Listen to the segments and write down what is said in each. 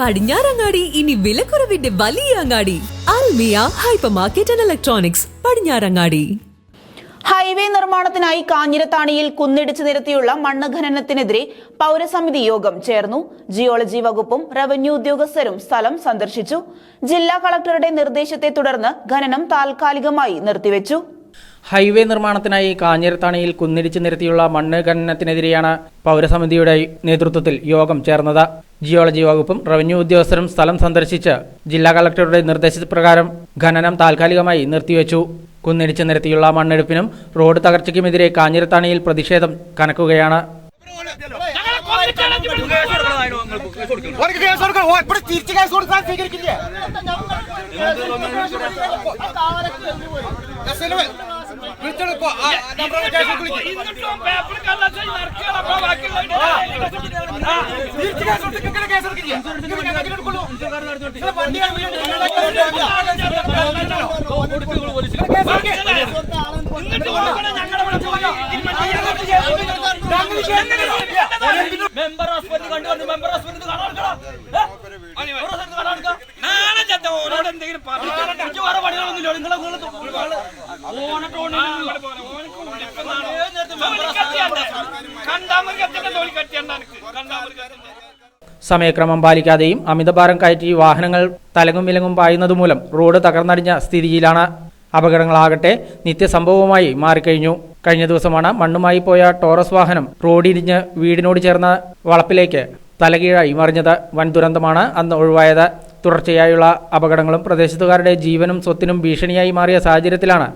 പടിഞ്ഞാറങ്ങാടി ഇനി വിലക്കുറവിന്റെ വലിയ അങ്ങാടി. Almiya hyper market and electronics Padinjarangadi. Highway നിർമ്മാണത്തിനായി കാഞ്ഞിരത്താണിയിൽ കുന്നിടിച്ചു നിരത്തിയുള്ള മണ്ണ് ഖനനത്തിനെതിരെ പൗരസമിതി യോഗം ചേർന്നു. ജിയോളജി വകുപ്പും റവന്യൂ ഉദ്യോഗസ്ഥരും സ്ഥലം സന്ദർശിച്ചു. ജില്ലാ കളക്ടറുടെ നിർദ്ദേശത്തെ തുടർന്ന് ഖനനം താൽക്കാലികമായി നിർത്തിവെച്ചു. ഹൈവേ നിർമ്മാണത്തിനായി കാഞ്ഞിരത്താണിയിൽ കുന്നിടിച്ച് നിരത്തിയുള്ള മണ്ണ് ഖനനത്തിനെതിരെയാണ് പൗരസമിതിയുടെ നേതൃത്വത്തിൽ യോഗം ചേർന്നത്. ജിയോളജി വകുപ്പും റവന്യൂ ഉദ്യോഗസ്ഥരും സ്ഥലം സന്ദർശിച്ച് ജില്ലാ കളക്ടറുടെ നിർദ്ദേശപ്രകാരം ഖനനം താൽക്കാലികമായി നിർത്തിവെച്ചു. കുന്നിടിച്ച് നിരത്തിയുള്ള മണ്ണെടുപ്പിനും റോഡ് തകർച്ചയ്ക്കുമെതിരെ കാഞ്ഞിരത്താണിയിൽ പ്രതിഷേധം കനക്കുകയാണ്. സ്വീകരിക്കില്ലേ? മെമ്പർ ഹോസ്പിറ്റൽ കണ്ടുവന്ന് മെമ്പർ ഹോസ്പിറ്റൽ കാണാൻ പണികളൊന്നുമില്ല നിങ്ങളെ സമയക്രമം പാലിക്കാതെയും അമിതഭാരം കയറ്റി വാഹനങ്ങൾ തലങ്ങും വിലങ്ങും പായുന്നത് മൂലം റോഡ് തകർന്നടിഞ്ഞ സ്ഥിതിയിലാണ്. അപകടങ്ങളാകട്ടെ നിത്യസംഭവമായി മാറിക്കഴിഞ്ഞു. കഴിഞ്ഞ ദിവസമാണ് മണ്ണുമായി പോയ ടോറസ് വാഹനം റോഡിരിഞ്ഞ് വീടിനോട് ചേർന്ന വളപ്പിലേക്ക് തലകീഴായി മറിഞ്ഞത്. വൻ ദുരന്തമാണ് അന്ന് ഒഴിവായത്. തുടർച്ചയായുള്ള അപകടങ്ങളും പ്രദേശത്തുകാരുടെ ജീവനും സ്വത്തിനും ഭീഷണിയായി മാറിയ സാഹചര്യത്തിലാണ്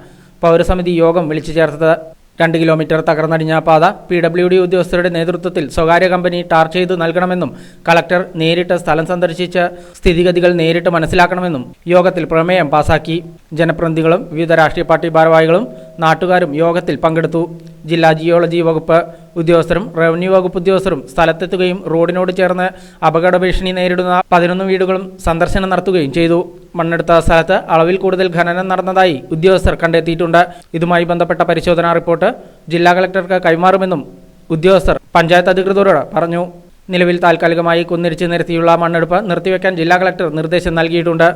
പൗരസമിതി യോഗം വിളിച്ചു ചേർത്തത്. രണ്ട് കിലോമീറ്റർ തകർന്നടിഞ്ഞ പാത പി ഡബ്ല്യു ഡി ഉദ്യോഗസ്ഥരുടെ നേതൃത്വത്തിൽ സ്വകാര്യ കമ്പനി ടാർ ചെയ്ത് നൽകണമെന്നും കളക്ടർ നേരിട്ട് സ്ഥലം സന്ദർശിച്ച് സ്ഥിതിഗതികൾ നേരിട്ട് മനസ്സിലാക്കണമെന്നും യോഗത്തിൽ പ്രമേയം പാസാക്കി. ജനപ്രതിനിധികളും വിവിധ രാഷ്ട്രീയ പാർട്ടി ഭാരവാഹികളും നാട്ടുകാരും യോഗത്തിൽ പങ്കെടുത്തു. ജില്ലാ ജിയോളജി വകുപ്പ് ഉദ്യോഗസ്ഥരും റവന്യൂ വകുപ്പ് ഉദ്യോഗസ്ഥരും സ്ഥലത്തെത്തുകയും റോഡിനോട് ചേർന്ന് അപകട ഭീഷണി നേരിടുന്ന പതിനൊന്ന് വീടുകളും സന്ദർശനം നടത്തുകയും ചെയ്തു. മണ്ണെടുത്ത സ്ഥലത്ത് അളവിൽ കൂടുതൽ ഖനനം നടന്നതായി ഉദ്യോഗസ്ഥർ കണ്ടെത്തിയിട്ടുണ്ട്. ഇതുമായി ബന്ധപ്പെട്ട പരിശോധനാ റിപ്പോർട്ട് ജില്ലാ കളക്ടർക്ക് കൈമാറുമെന്നും ഉദ്യോഗസ്ഥർ പഞ്ചായത്ത് അധികൃതരോട് പറഞ്ഞു. നിലവിൽ താൽക്കാലികമായി കുന്നിരിച്ച് നിരത്തിയുള്ള മണ്ണെടുപ്പ് നിർത്തിവെക്കാൻ ജില്ലാ കളക്ടർ നിർദ്ദേശം നൽകിയിട്ടുണ്ട്.